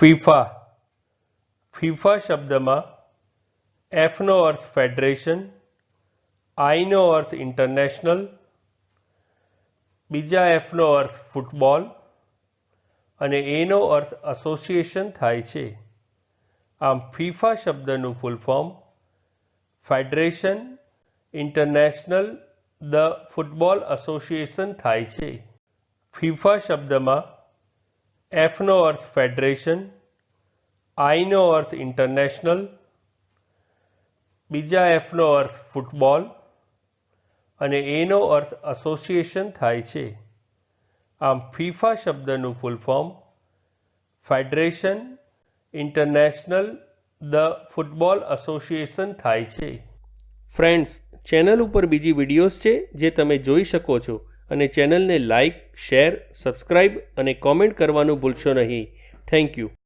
FIFA. FIFA શબ્દમાં એફનો અર્થ federation આઈનો અર્થ international, બીજા એફનો અર્થ football અને એનો અર્થ એસોસિએશન થાય છે. આમ ફીફા શબ્દનું full form federation international the football association થાય છે. ફીફા શબ્દમાં એફનો અર્થ ફેડરેશન આઈનો અર્થ ઇન્ટરનેશનલ બીજા એફનો અર્થ ફૂટબોલ અને એનો અર્થ એસોસિએશન થાય છે. આમ ફીફા શબ્દનું full form federation international the football association થાય છે. ફ્રેન્ડ્સ ચેનલ ઉપર બીજી વિડીયોઝ છે જે તમે જોઈ શકો છો. અને ચેનલને લાઇક શેર સબસ્ક્રાઇબ અને કોમેન્ટ કરવાનું ભૂલશો નહીં. Thank you